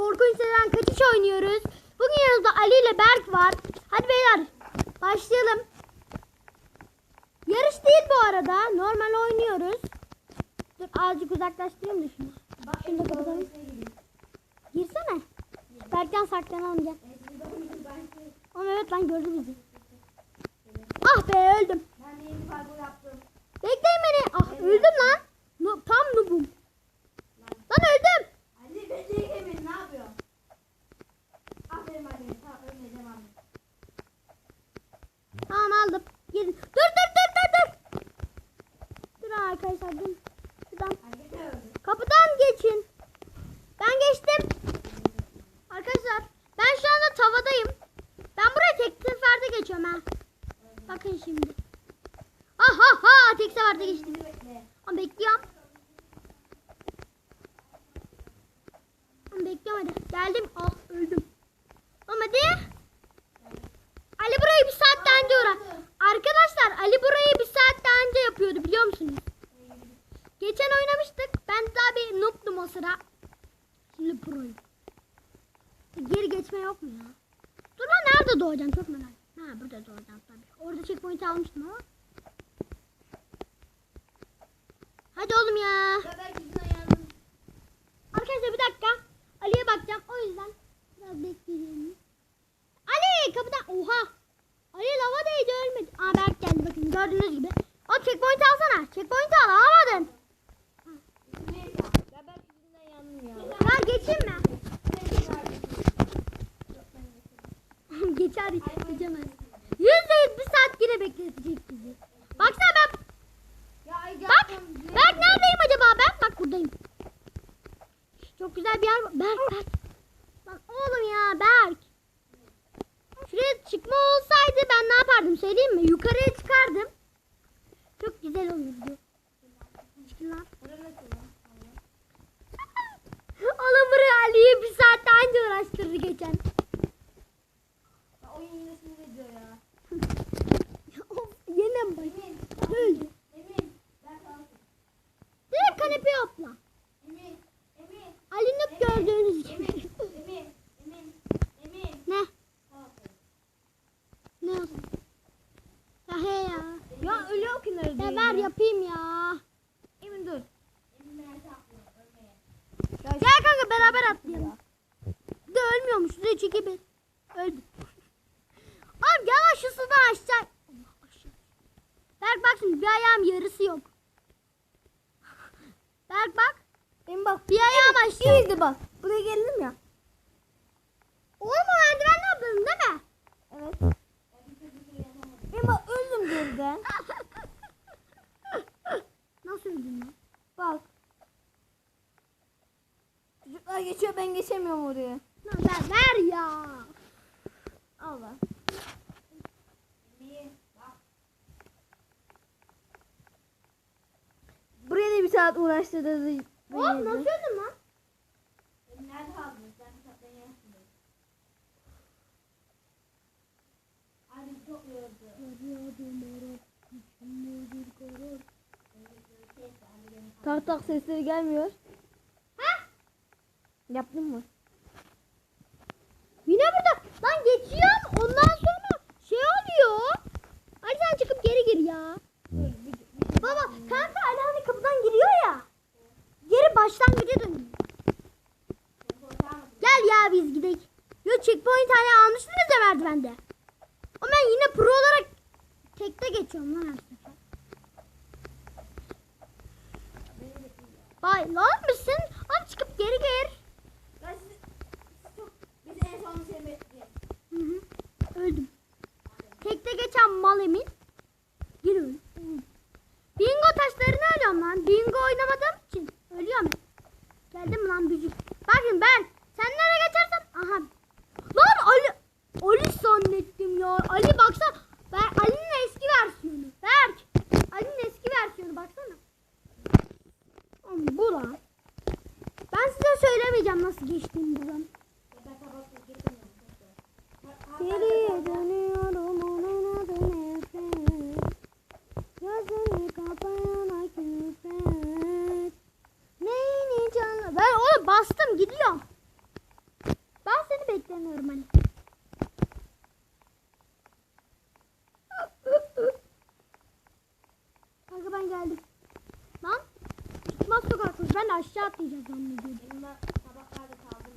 korkunç seven kaçış oynuyoruz. Bugün yanımızda Ali ile Berk var. Hadi beyler başlayalım. Yarış değil bu arada. Normal oynuyoruz. Dur azıcık uzaklaştırayım da şunu. Şunu da kapatalım. Girsene. Berk'ten saklanalım gel. Ama evet lan gördü bizi. Ah be öldüm. Ben de yeni yaptım. Bekleyin beni. Ah öldüm lan. No, tam noobum. Lan öldüm. Ali beni yemin ne yapıyor? Aferin Ali. Tamam ölmeye devam et. Tamam aldım. Gidin. Dur dur dur dur dur. Dur arkadaşlar dur. Şuradan. Ali de öldü. Kapıdan geçin. Ben geçtim. Arkadaşlar ben şu anda tavadayım. Ben buraya tek seferde geçiyorum ha. Bakın şimdi. Aha Şimdi bekle. Ama bekliyorum. Ama bekliyorum hadi. Geldim. Ah öldüm. Ama hadi. Ali burayı bir saat daha önce uğra. Arkadaşlar Ali burayı bir saat daha önce yapıyordu biliyor musunuz? Geçen oynamıştık. Ben daha bir noob'dum o sıra. Şimdi proyum. Geri geçme yok mu ya? Dur lan nerede doğacağım çok merak. Ha burada doğacağım tabii. Orada checkpoint almıştım ama. Hadi oğlum ya. Arkadaşlar bir dakika. Ali'ye bakacağım. O yüzden biraz bekleyelim. Ali kapıdan. Oha. Ali lava değdi ölmedi. Aa Berk geldi bakın gördüğünüz gibi. O checkpoint alsana. Checkpoint al alamadın. Ver geçeyim mi? Geçer geçemez. Yüzde yüz bir saat yine bekletecek bizi. Baksana ben. Ya ay Bak. yaptım. Berk neredeyim acaba ben? Bak buradayım. Var. Berk Berk. Bak oğlum ya Berk. Şuraya çıkma olsaydı ben ne yapardım söyleyeyim mi? Yukarıya çıkardım. Çok güzel olurdu. Çıkın lan. Oğlum buraya Ali'yi bir saat daha önce uğraştırdı geçen. Ya oyun yine sinir ediyor ya. of yine mi bak? Emin. Öldü. Emin. Ben kalktım. Direkt kanepeye hopla. Emin. Emin. Ali Nup gördüğünüz gibi. Emin. Emin. Emin. Emin. ne? Tamam. Ne olsun? Ya he ya. Ya ölüyor ki nerede? Ya ver yapayım ya. Emin dur. Gel kanka beraber atlayalım. Bir de ölmüyormuş. 3 2 1. Öldü. Abi lan şu sudan aşağı. Aşağı. Berk bak şimdi bir ayağım yarısı yok. Berk bak. Emin bak. Bir ayağım aşağı. İyiydi bak. Buraya geldim ya. Oğlum o merdivenle atladın değil mi? Evet. Emin bak öldüm geriden. Nasıl öldün lan? Bak. Çocuklar geçiyor ben geçemiyorum oraya. Lan ver, ver ya. Al bak. Buraya da bir saat uğraştırdı. Oğlum nasıl öldün lan? Nerede kaldınız? Ben çok. Tak tak sesleri gelmiyor. Yaptın mı? Yine burada. Lan geçiyorum. Ondan sonra şey oluyor. Ali sen çıkıp geri gir ya. Baba kanka Ali hani kapıdan giriyor ya. Geri başlangıca dönüyor. Gel ya biz gidelim. Yo checkpoint hani almıştınız ya merdivende. Ama ben yine pro olarak tekte geçiyorum lan sefer. Bay lan mısın? Abi çıkıp geri gir. Ben sizi çok biz en son seni bekliyoruz. Hı hı. Öldüm. Tekte geçen mal emin. Gir öl. Bingo taşlarını ölüyorum lan. Bingo oynamadığım için ölüyorum. Geldim lan bücük. Bakın ben. Sen nereye geçersen. Aha. Lan Ali. Ali zannettim ya. Ali baksana. Ben Ali'nin eski versiyonu. Berk. Ali'nin eski versiyonu baksana. Bu lan. Ben size söylemeyeceğim nasıl geçtiğimi buradan. Neyini canlı Ben bastım gidiyorum istemiyorum hani. Kanka ben geldim. Lan çıkmaz sokakmış. Ben aşağı atlayacağız zannediyordum. Tabaklarda kaldı.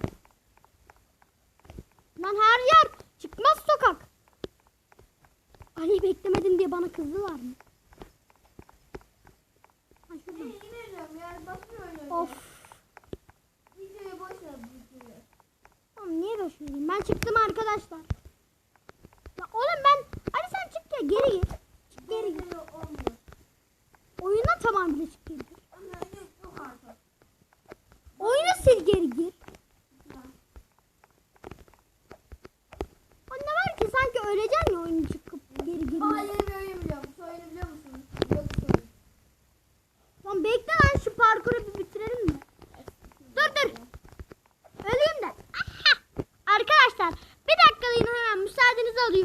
Lan her yer çıkmaz sokak. Ali beklemedin diye bana kızdılar mı? Çıktım arkadaşlar.